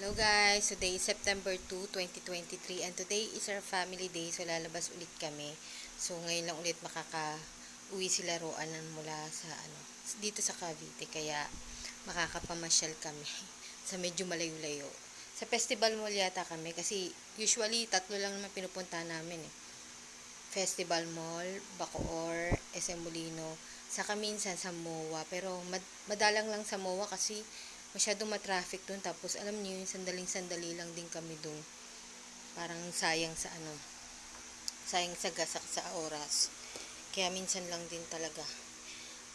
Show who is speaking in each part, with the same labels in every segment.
Speaker 1: Hello guys, today is September 2, 2023 and today is our family day so lalabas ulit kami. So ngayon lang ulit makaka-uwi sila roanan mula sa ano, dito sa Cavite kaya makakapamasyal kami sa medyo malayo-layo. Sa festival mall yata kami kasi usually tatlo lang naman pinupunta namin eh. Festival Mall, Bacoor, SM Molino, saka minsan sa MOA. Pero mad- madalang lang sa MOA kasi masyadong matraffic dun. Tapos alam niyo yung sandaling-sandali lang din kami dun. Parang sayang sa ano, sayang sa gasak sa oras. Kaya minsan lang din talaga.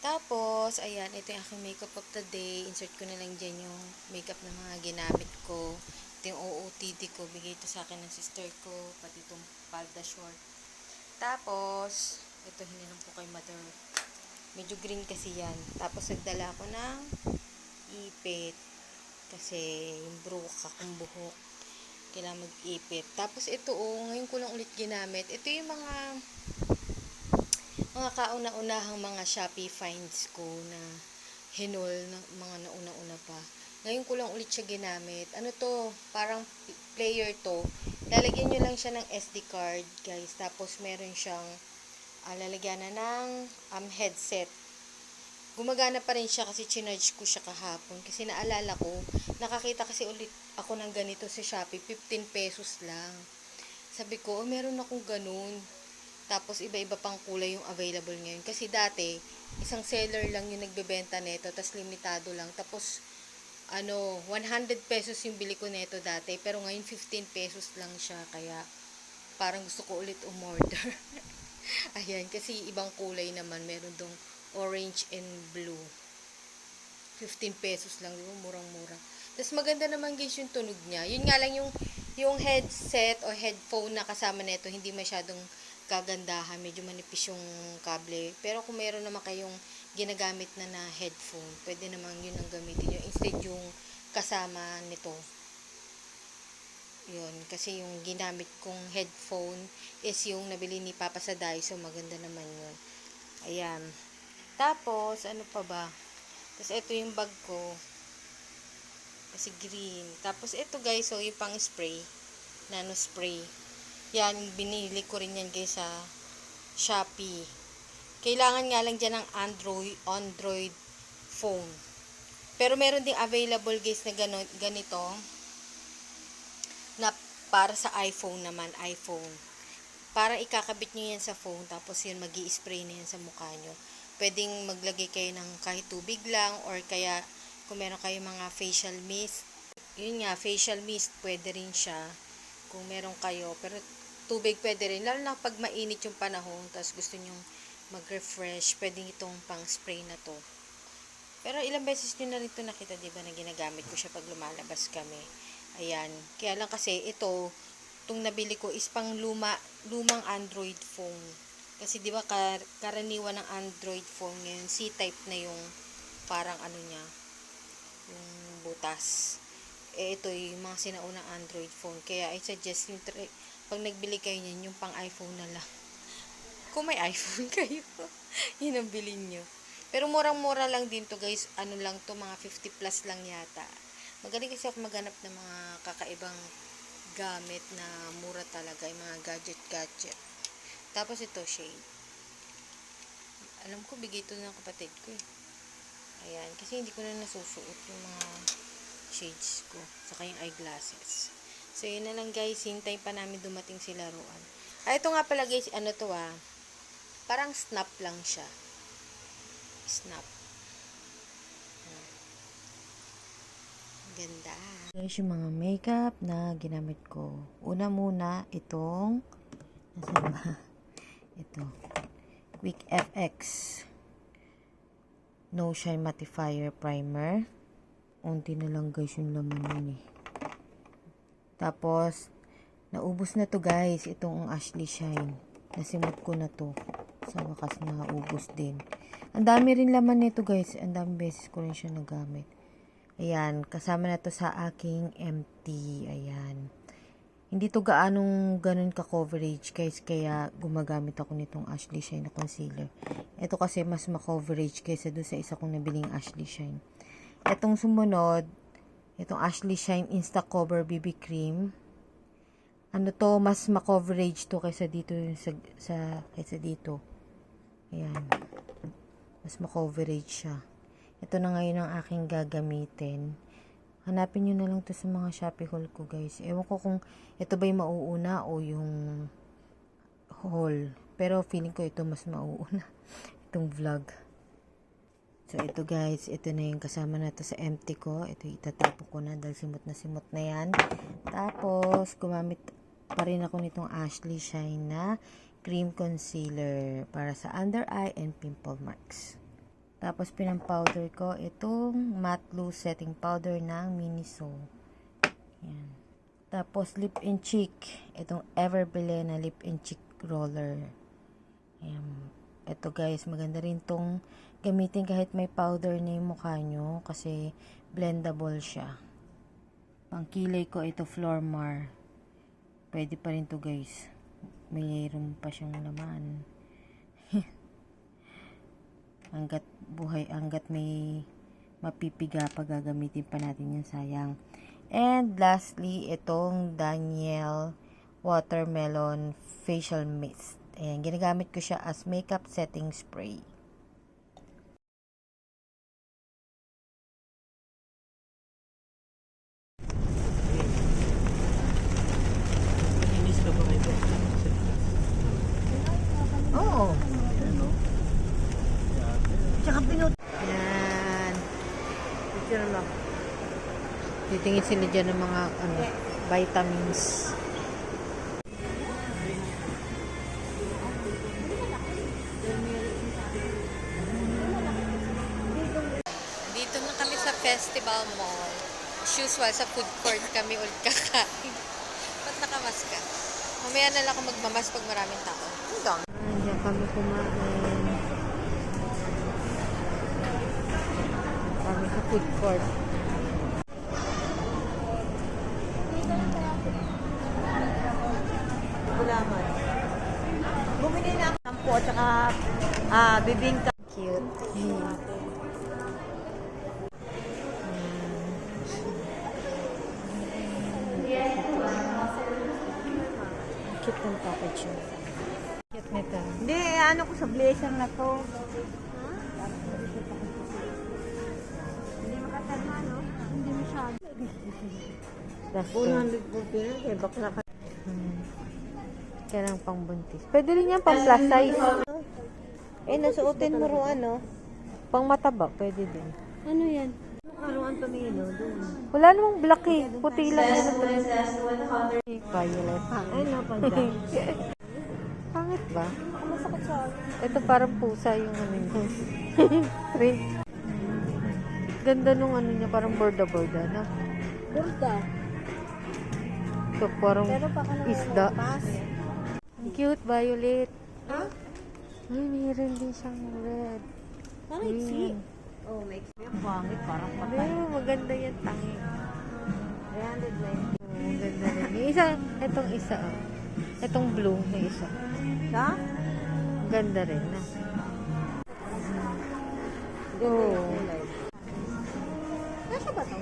Speaker 1: Tapos, ayan, ito yung aking makeup of the day. Insert ko na lang dyan yung makeup na mga ginamit ko. Ito yung OOTD ko. Bigay ito sa akin ng sister ko. Pati itong palda short. Tapos, ito hininom ko kay mother. Medyo green kasi yan. Tapos, nagdala ako ng ipit. Kasi, yung bruka kong buhok. Kailangan mag-ipit. Tapos, ito oh, ngayon ko lang ulit ginamit. Ito yung mga mga kauna-unahang mga Shopee finds ko na hinol na mga nauna-una pa. Ngayon ko lang ulit siya ginamit. Ano to? Parang player to. Lalagyan nyo lang siya ng SD card, guys. Tapos meron siyang ah, lalagyan na ng um, headset. Gumagana pa rin siya kasi chinarge ko siya kahapon. Kasi naalala ko, nakakita kasi ulit ako ng ganito sa Shopee. 15 pesos lang. Sabi ko, oh, meron akong ganun. Tapos iba-iba pang kulay yung available ngayon. Kasi dati, isang seller lang yung nagbebenta nito, tapos limitado lang. Tapos, ano, 100 pesos yung bili ko nito dati, pero ngayon 15 pesos lang siya. Kaya, parang gusto ko ulit umorder. Ayan, kasi ibang kulay naman. Meron dong orange and blue. 15 pesos lang, ba? Murang-mura. Tapos maganda naman guys yung tunog niya. Yun nga lang yung, yung headset o headphone na kasama nito, hindi masyadong kagandahan. Medyo manipis yung kable. Pero kung meron naman kayong ginagamit na na headphone, pwede naman yun ang gamitin nyo. Instead yung kasama nito. Yun. Kasi yung ginamit kong headphone is yung nabili ni Papa sa Daiso. Maganda naman yun. Ayan. Tapos, ano pa ba? Tapos, ito yung bag ko. Kasi green. Tapos, ito guys, so yung pang spray. Nano spray. Yan, binili ko rin yan guys sa Shopee. Kailangan nga lang dyan ng Android, Android phone. Pero meron ding available guys na gano, ganito na para sa iPhone naman, iPhone. Para ikakabit nyo yan sa phone, tapos yun mag spray na yan sa mukha nyo. Pwedeng maglagay kayo ng kahit tubig lang, or kaya kung meron kayo mga facial mist, yun nga, facial mist, pwede rin siya kung meron kayo. Pero tubig pwede rin, lalo na pag mainit yung panahon, tapos gusto nyo mag-refresh, pwedeng itong pang spray na to. Pero ilang beses nyo na rin ito nakita, di ba, na ginagamit ko siya pag lumalabas kami. Ayan. Kaya lang kasi ito, itong nabili ko is pang luma, lumang Android phone. Kasi di ba kar, karaniwan ng Android phone ngayon, C-type na yung parang ano niya, yung butas. Eh ito yung mga sinaunang Android phone. Kaya I suggest yung pag nagbili kayo niyan, yung pang iPhone na lang. Kung may iPhone kayo, yun ang bilhin nyo. Pero murang-mura lang din to guys. Ano lang to, mga 50 plus lang yata. Magaling kasi ako maghanap ng mga kakaibang gamit na mura talaga. Yung mga gadget-gadget. Tapos ito, shade. Alam ko, bigay ito ng kapatid ko eh. Ayan. Kasi hindi ko na nasusuot yung mga shades ko. Saka yung eyeglasses. So, yun na lang guys. Hintay pa namin dumating sila roan. Ah, ito nga pala guys, ano to ah. Parang snap lang siya. Snap. Hmm. Ganda. Guys, yung mga makeup na ginamit ko. Una muna, itong, nasaan ba? Ito. Quick FX. No Shine Mattifier Primer. Unti na lang guys yung laman yun eh. Tapos, naubos na to guys. Itong Ashley Shine. Nasimot ko na to. Sa wakas na ubos din. Ang dami rin laman nito guys. Ang dami beses ko rin siya nagamit. Ayan, kasama na to sa aking empty. Ayan. Hindi to gaanong ganun ka-coverage guys, kaya gumagamit ako nitong Ashley Shine na concealer. Ito kasi mas ma-coverage kaysa doon sa isa kong nabiling Ashley Shine. Etong sumunod, Itong Ashley Shine Insta Cover BB Cream. Ano to, mas ma-coverage to kaysa dito yung sa, sa kaysa dito. Ayan. Mas ma-coverage siya. Ito na ngayon ang aking gagamitin. Hanapin nyo na lang to sa mga Shopee haul ko guys. Ewan ko kung ito ba yung mauuna o yung haul. Pero feeling ko ito mas mauuna. Itong vlog. So, ito guys, ito na yung kasama na to sa empty ko. Ito itatapo ko na dahil simot na simot na yan. Tapos, gumamit pa rin ako nitong Ashley Shine na cream concealer para sa under eye and pimple marks. Tapos, pinang-powder ko itong matte loose setting powder ng Miniso. Yan. Tapos, lip and cheek. Itong Everbele na lip and cheek roller. Ayan. Ito guys, maganda rin tong gamitin kahit may powder na yung mukha nyo kasi blendable siya. Pangkilay ko ito Flormar. Pwede pa rin to guys. Mayroon pa siyang laman. Hanggat buhay, hanggat may mapipiga pa gagamitin pa natin yan sayang. And lastly, itong Daniel Watermelon Facial Mist. Ayan, ginagamit ko siya as makeup setting spray.
Speaker 2: Inis ka ba kayo?
Speaker 1: Oo.
Speaker 2: Ano?
Speaker 1: Tsaka pinut... Yan. Picture lang. Titingin sila dyan ng mga ano, vitamins. Dito na kami sa Festival Mall. As usual, sa food court kami ulit kakain. Ba't nakamas ka? Mamaya na lang ako magmamas pag maraming tao. Hanggang. Andiyan kami kumain. Food court.
Speaker 3: gulaman. Bumili na ako ng po at saka ah, bibingka.
Speaker 1: Cute. Cute ng packaging. Cute nito.
Speaker 3: Hindi, ano ko sa blazer na to.
Speaker 1: That's
Speaker 3: 100 po pinag eh, bakla ka.
Speaker 1: Hmm. Kailangan pang buntis. Pwede rin yan pang plus size.
Speaker 3: Eh, nasuotin mo ro ano?
Speaker 1: Pang mataba, pwede din.
Speaker 3: Ano yan? Karuan tumino doon.
Speaker 1: Wala namang black eh. Puti lang yun. Violet.
Speaker 3: Ay, napanda.
Speaker 1: Pangit ba?
Speaker 3: Masakit sa
Speaker 1: Ito parang pusa yung ano. Print. Ganda nung ano niya, parang borda-borda na.
Speaker 3: Gulda.
Speaker 1: Ito parang
Speaker 3: Pero baka naman
Speaker 1: isda. Ang cute, violet.
Speaker 3: Ha?
Speaker 1: Ay, mayroon din siyang red.
Speaker 3: Parang
Speaker 1: Green.
Speaker 3: iksi. Oh, may. Ang pangit, parang
Speaker 1: Ay,
Speaker 3: patay.
Speaker 1: maganda yan, tangi.
Speaker 3: 320.
Speaker 1: Oh, maganda rin. Yung isa, itong isa, oh. Itong blue na isa.
Speaker 3: Ha?
Speaker 1: Ang ganda rin, na.
Speaker 3: Ganda
Speaker 1: Oo.
Speaker 3: yung. Nasa ba ito?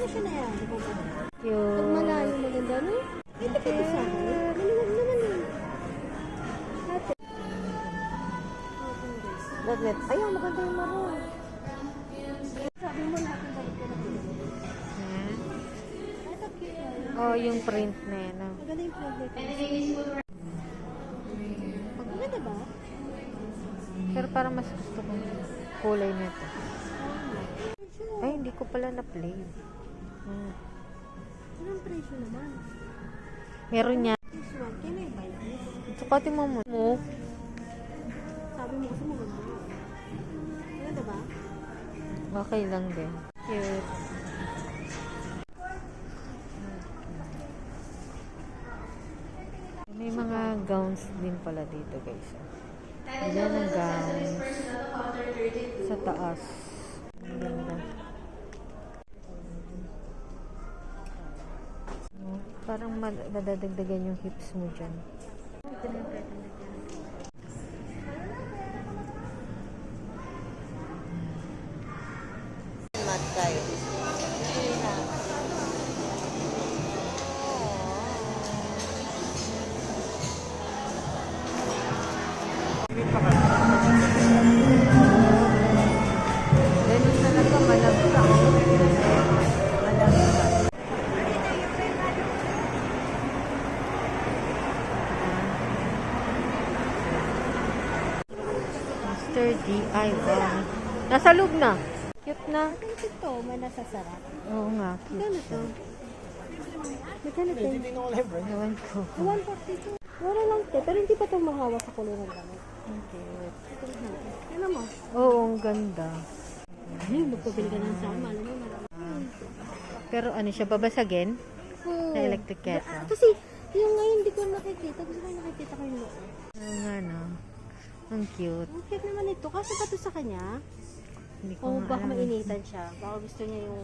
Speaker 3: Na siya na yan. Pag
Speaker 1: Cute.
Speaker 3: malayo maganda, no? Hindi ka ba sa akin? Maluwag naman yun. Ate. Gagnet. Ayaw, maganda yung maroon. Sabi mo ng balik ko na
Speaker 1: Hmm? Oh, yung print na yan. oh.
Speaker 3: Maganda yung flavor ko. Maganda ba?
Speaker 1: Pero parang mas gusto ko kulay nito. Ay, hindi ko pala na-play. Hmm.
Speaker 3: Anong presyo naman?
Speaker 1: Meron niya.
Speaker 3: This one, can I buy this?
Speaker 1: Sukatin mo mo. Mo.
Speaker 3: Sabi mo kasi maganda. Maganda ba?
Speaker 1: Okay lang din. Cute. May mga gowns din pala dito guys. Ilan ang gowns sa taas. Madadagdagan yung hips mo dyan. Mr. DIY. Nasa loob na. Cute na.
Speaker 3: Ito to, may nasasarap.
Speaker 1: Oo nga, cute.
Speaker 3: Magkano to? Magkano to?
Speaker 2: Hindi ko alam, bro.
Speaker 1: Ewan ko.
Speaker 3: 142. Mura lang to, pero hindi pa ito mahawa sa kulay ng gamit.
Speaker 1: Cute.
Speaker 3: Ano mo?
Speaker 1: Oo, ang ganda.
Speaker 3: Ay, magpabili ka ng sama. Alam mo, marami.
Speaker 1: Pero ano siya, babasagin?
Speaker 3: Oo.
Speaker 1: Na electric kettle.
Speaker 3: Ah, Kasi, yung ngayon hindi ko nakikita. Gusto ko nakikita ko yung loob.
Speaker 1: Ang cute.
Speaker 3: Ang cute naman ito. Kasi pa to sa kanya.
Speaker 1: Hindi ko
Speaker 3: O
Speaker 1: nga
Speaker 3: baka
Speaker 1: alam.
Speaker 3: mainitan siya. Baka gusto niya yung...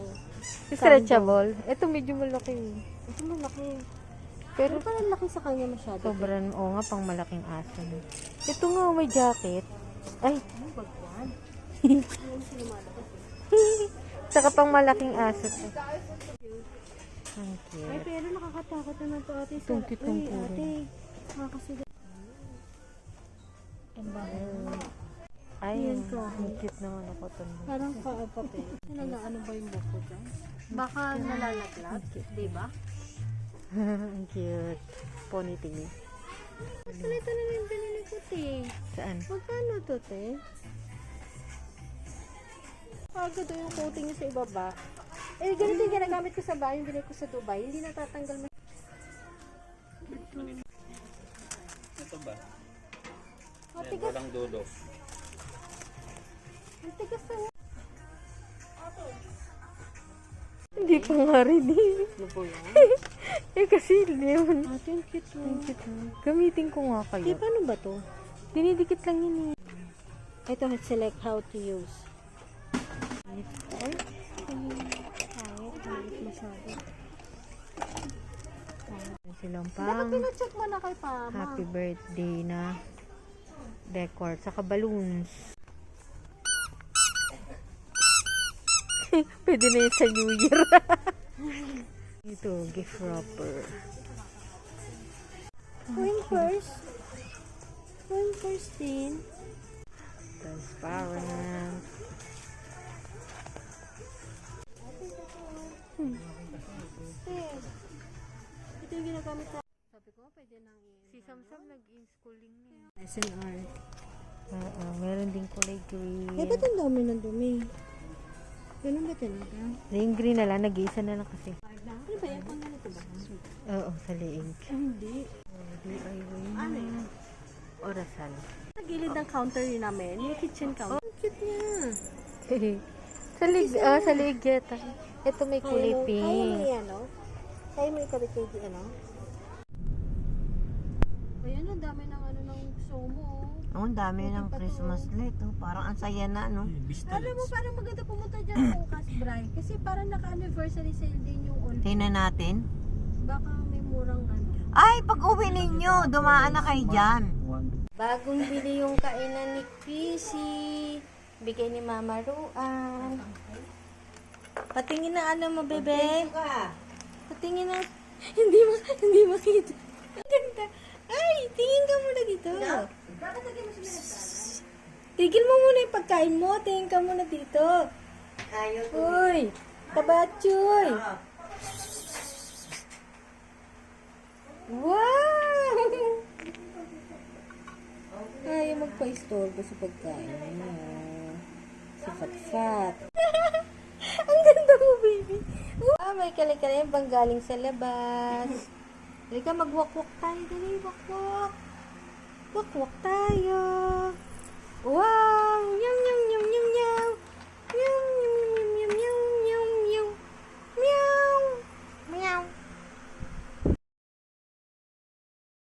Speaker 1: Stretchable. Ito medyo malaki.
Speaker 3: Ito malaki.
Speaker 1: Pero
Speaker 3: Pero parang laki sa kanya masyado.
Speaker 1: sobrang, oo nga, pang malaking aso. Ito nga, may jacket. Ay,
Speaker 3: Ano bagwan?
Speaker 1: Saka pang malaking aso to. Ang
Speaker 3: Ay,
Speaker 1: cute.
Speaker 3: pero nakakatakot naman to ate.
Speaker 1: Cute ng puro.
Speaker 3: ate. Makakasugat. Ang bahay.
Speaker 1: Ay,
Speaker 3: Yan ka.
Speaker 1: ang cute naman ako to.
Speaker 3: Parang kaapat eh. Ano na, ano ba yung buko dyan? Baka nalalaglag, di ba?
Speaker 1: ang cute. Ponytail.
Speaker 3: Actually, ito na yung binili ko, te.
Speaker 1: Saan?
Speaker 3: Magkano to, te? Agad yung coating niya sa ibaba. Eh, ganito yung ginagamit ko sa bahay, yung binili ko sa Dubai. Hindi natatanggal mas...
Speaker 2: Ito ba?
Speaker 3: Ang
Speaker 2: Yan,
Speaker 3: tigas,
Speaker 2: walang
Speaker 3: na.
Speaker 1: Hindi pa nga rin eh.
Speaker 3: Ano po yan?
Speaker 1: eh kasi hindi naman.
Speaker 3: Ate, ang cute mo.
Speaker 1: Ang cute mo. Gamitin ko nga kayo.
Speaker 3: paano ba to?
Speaker 1: Dinidikit lang yun eh.
Speaker 3: Ito, select how to use.
Speaker 1: Ay,
Speaker 3: Pangit, masyado.
Speaker 1: silang
Speaker 3: Dapat
Speaker 1: pang
Speaker 3: pinacheck mo na kay Pama.
Speaker 1: happy birthday na decor. Saka balloons. Pwede na yun sa New Year. Ito, gift wrapper.
Speaker 3: Wimpers. Wimpers din.
Speaker 1: Transparent.
Speaker 3: Eh, ito yung ginagamit ko. Sabi ko, pwede nang
Speaker 1: Si Samsam nag-in-schooling niya.
Speaker 3: SNR.
Speaker 1: Oo, meron din kulay green.
Speaker 3: Eh, ba't ang dami ng dumi? Ganun ba talaga?
Speaker 1: Yung green na lang, nag-iisa na lang kasi.
Speaker 3: Ano ba yan? Pang ganito ba?
Speaker 1: Oo, sa leeg.
Speaker 3: Ah, hindi.
Speaker 1: DIY
Speaker 3: Ano
Speaker 1: na.
Speaker 3: yun?
Speaker 1: Orasan.
Speaker 3: Sa gilid ng counter yun namin, yung kitchen counter. Ang cute niya.
Speaker 1: sa leeg, ah, sa leeg yata. Ito may kulay
Speaker 3: mo- Kaya mo
Speaker 1: pink.
Speaker 3: yan, no? Kaya mo ikabit di, ano? Ayan, ang dami ng somo.
Speaker 4: Oh, ang dami ng Christmas light. Oh. Parang ang saya na, no?
Speaker 3: Alam mo, parang maganda pumunta dyan bukas, Bray. Kasi parang naka-anniversary sale din yung on.
Speaker 4: Tingnan natin.
Speaker 3: Baka may murang ano.
Speaker 4: Ay, pag uwi ninyo, dumaan na kayo dyan.
Speaker 1: Bagong bili yung kainan ni Chrissy. Bigay ni Mama Ruan. Patingin na ano mo, bebe. Patingin na. Hindi mo, hindi makita. Ang ganda. Ay, tingin ka muna dito. Tigil mo muna yung pagkain mo. Tingin ka muna dito. Uy, tabachoy. Wow! Ayaw magpa-istorbo sa pagkain mo. Si Fatfat. Ang ganda mo, baby. Ah, may kali-kali yung panggaling sa labas. Halika, magwakwak tayo. Dali, wakwak. Wakwak tayo. Wow! Yum,